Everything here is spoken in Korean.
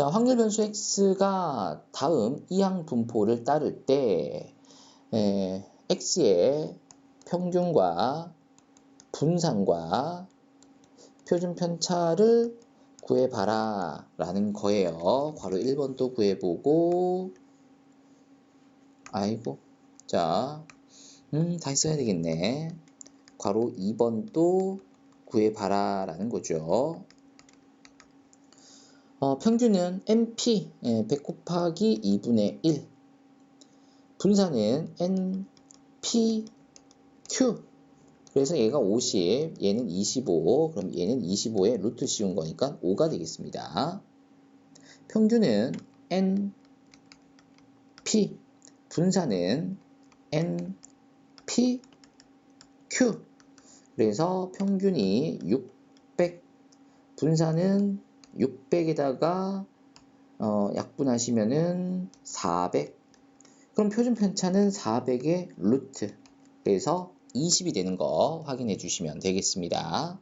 자, 확률 변수 x가 다음 이항 분포를 따를 때 에, x의 평균과 분산과 표준 편차를 구해봐라 라는 거예요. 괄호 1번도 구해보고 아이고 자 음, 다시 써야 되겠네. 괄호 2번도 구해봐라 라는 거죠. 어, 평균은 NP 예, 100 곱하기 2분의 1 분산은 NPQ 그래서 얘가 50 얘는 25 그럼 얘는 25에 루트 씌운 거니까 5가 되겠습니다. 평균은 NP 분산은 NPQ 그래서 평균이 600 분산은 600에다가 어, 약분하시면은 400 그럼 표준 편차는 400의 루트 그래서 20이 되는 거 확인해 주시면 되겠습니다.